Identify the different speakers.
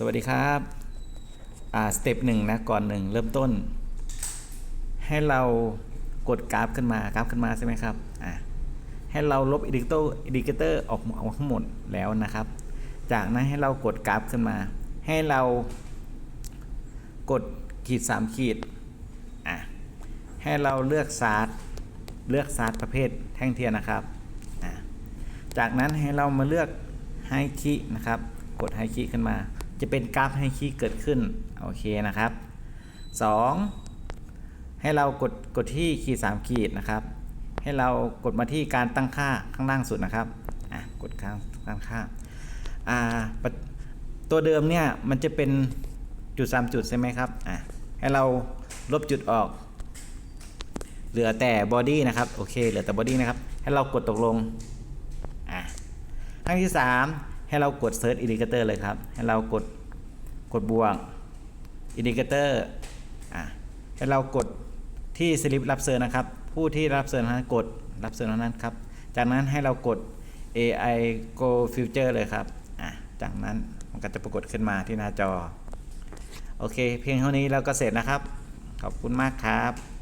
Speaker 1: สวัสดีครับ อ่า สเต็ปหนึ่งนะ ก่อนหนึ่งเริ่มต้น ให้เรากดกราฟขึ้นมากราฟขึ้นมาใช่ไหมครับ อ่าให้เราลบอินดิเตอร์อินดิเคเตอร์ออกออกทั้งหมดแล้วนะครับ จากนั้นให้เรากดกราฟขึ้นมา ให้เรากดขีด 3 ขีด อะ ให้เราเลือกซาร์เลือกซาร์ประเภทแท่งเทียนนะครับ อะ จากนั้นให้เรามาเลือกไฮคีนะครับ กดไฮคีขึ้นมา จะเป็นกราฟไฮคีเกิดขึ้น โอเคนะครับ 2. ให้เรากดกดที่ขีด3ขีดนะครับ ให้เรากดมาที่การตั้งค่าข้างล่างสุดนะครับอะกดข้างตั้งค่าอ่าตัวเดิมเนี่ยมันจะเป็นจุด 3 จุดใช่ไหมครับอะให้เราลบจุดออก เหลือแต่บอดี้นะครับโอเคเหลือแต่บอดี้นะครับให้เรากดตกลงอะครั้งที่ 3 ให้เรากด Search Indicator เลยครับ ให้เรากดกดบวก Indicator อะให้เรากดที่สลิปรับเซิร์นนะครับ ผู้ที่รับเซิร์นนั้นกดรับเซิร์นนั้นครับ จากนั้นให้เรากด AI Go Future เลยครับอะจากนั้นมันก็จะปรากฏขึ้นมาที่หน้าจอ โอเค เพียงเท่านี้เราก็เสร็จนะครับ ขอบคุณมากครับ